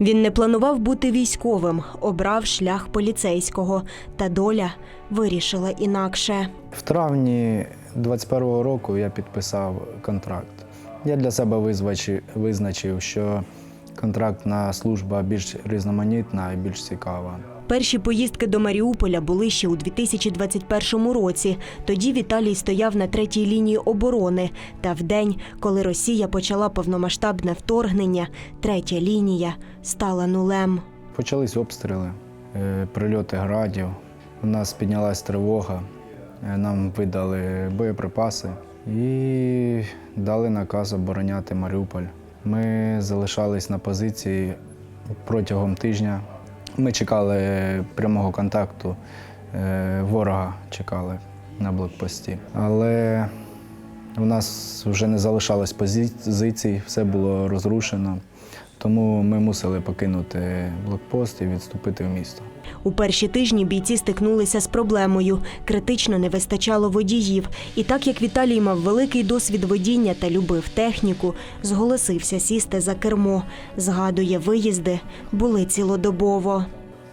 Він не планував бути військовим, обрав шлях поліцейського, та доля вирішила інакше. В травні 21-го року я підписав контракт. Я для себе визначив, що контрактна служба більш різноманітна і більш цікава. Перші поїздки до Маріуполя були ще у 2021 році. Тоді Віталій стояв на третій лінії оборони. Та в день, коли Росія почала повномасштабне вторгнення, третя лінія стала нулем. Почались обстріли, е, прильоти градів. У нас піднялась тривога, е, нам видали боєприпаси і дали наказ обороняти Маріуполь. Ми залишались на позиції протягом тижня. Ми чекали прямого контакту, е, ворога чекали на блокпості. Але у нас вже не залишалось позицій, все було розрушено. Тому ми мусили покинути блокпост і відступити в місто. У перші тижні бійці стикнулися з проблемою. Критично не вистачало водіїв. І так як Віталій мав великий досвід водіння та любив техніку, зголосився сісти за кермо. Згадує, виїзди були цілодобово.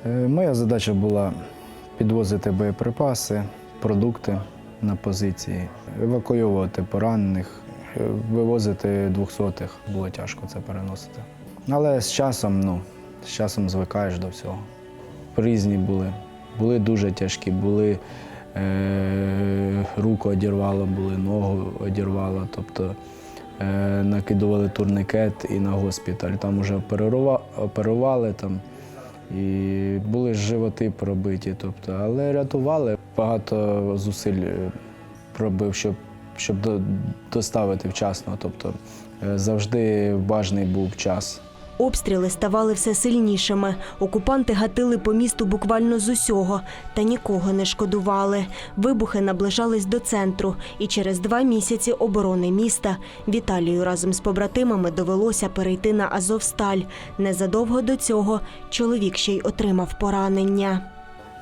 Е, Моя задача була підвозити боєприпаси, продукти на позиції, евакуювати поранених, е, вивозити двохсотих. Було тяжко це переносити. Але з часом, ну, з часом звикаєш до всього. Різні були. Були дуже тяжкі, були е, руку одірвало, були ногу одірвало. Тобто е, накидували турникет і на госпіталь. Там вже оперува- оперували там. І були животи пробиті, тобто, але рятували. Багато зусиль е, пробив, щоб, щоб доставити вчасно. Тобто е, завжди важний був час. Обстріли ставали все сильнішими. Окупанти гатили по місту буквально з усього, та нікого не шкодували. Вибухи наближались до центру, і через два місяці оборони міста Віталію разом з побратимами довелося перейти на Азовсталь. Незадовго до цього чоловік ще й отримав поранення.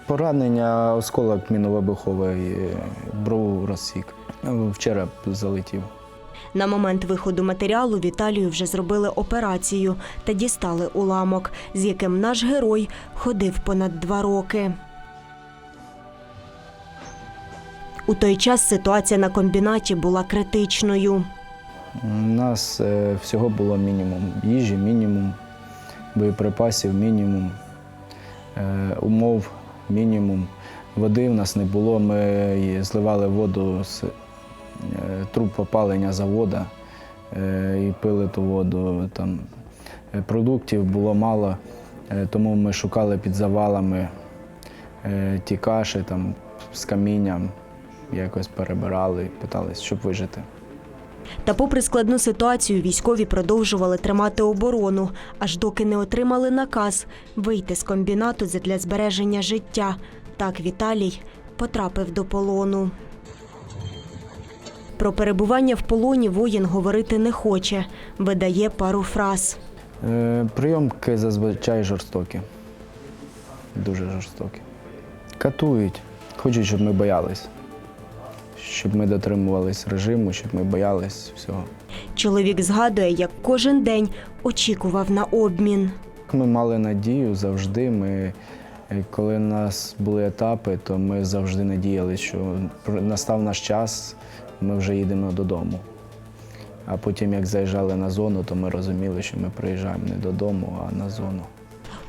Поранення осколок міновибуховий е, брову розсік. В череп залетів. На момент виходу матеріалу Віталію вже зробили операцію та дістали уламок, з яким наш герой ходив понад два роки. У той час ситуація на комбінаті була критичною. У нас е, всього було мінімум. Їжі мінімум, боєприпасів мінімум, е, умов мінімум. Води в нас не було. Ми зливали воду з е, труб опалення завода е, і пили ту воду. Там е, продуктів було мало, е, тому ми шукали під завалами е, ті каші там, з камінням, якось перебирали, питались, щоб вижити. Та, попри складну ситуацію, військові продовжували тримати оборону, аж доки не отримали наказ вийти з комбінату для збереження життя. Так Віталій потрапив до полону. Про перебування в полоні воїн говорити не хоче, видає пару фраз. Е, Прийомки зазвичай жорстокі. Дуже жорстокі. Катують, хочуть, щоб ми боялись. Щоб ми дотримувались режиму, щоб ми боялись всього. Чоловік згадує, як кожен день очікував на обмін. Ми мали надію завжди. Ми, е, коли у нас були етапи, то ми завжди надіялися, що настав наш час, ми вже їдемо додому. А потім, як заїжджали на зону, то ми розуміли, що ми приїжджаємо не додому, а на зону.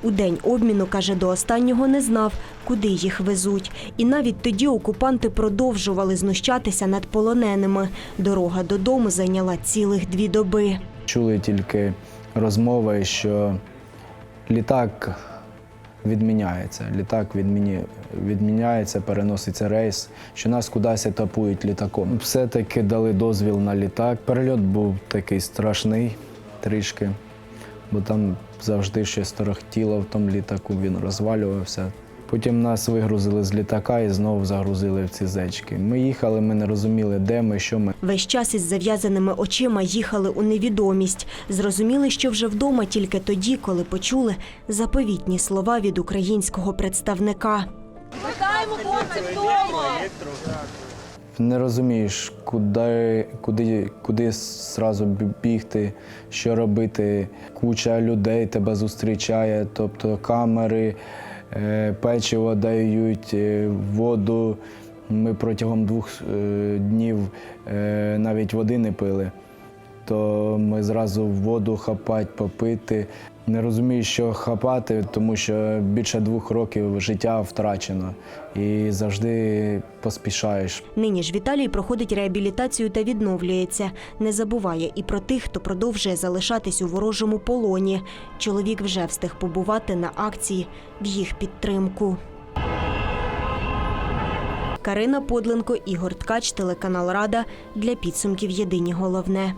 У день обміну, каже, до останнього не знав, куди їх везуть. І навіть тоді окупанти продовжували знущатися над полоненими. Дорога додому зайняла цілих дві доби. Чули тільки розмови, що літак відміняється. Літак відміні... відміняється, переноситься рейс, що нас кудись етапують літаком. Все-таки дали дозвіл на літак. Перельот був такий страшний трішки, бо там завжди щось торохтіло в тому літаку, він розвалювався. Потім нас вигрузили з літака і знову загрузили в ці зечки. Ми їхали, ми не розуміли, де ми, що ми. Весь час із зав'язаними очима їхали у невідомість. Зрозуміли, що вже вдома тільки тоді, коли почули заповітні слова від українського представника. Вітаємо хлопців вдома! Не розумієш, куди, куди, куди зразу бігти, що робити. Куча людей тебе зустрічає, тобто камери, печиво дають, е, воду. Ми протягом двох е, днів е, навіть води не пили. То ми зразу воду хапати, попити. Не розумію, що хапати, тому що більше двох років життя втрачено і завжди поспішаєш. Нині ж Віталій проходить реабілітацію та відновлюється. Не забуває і про тих, хто продовжує залишатись у ворожому полоні. Чоловік вже встиг побувати на акції в їх підтримку. Карина Подленко, Ігор Ткач, телеканал Рада для підсумків Єдині головне.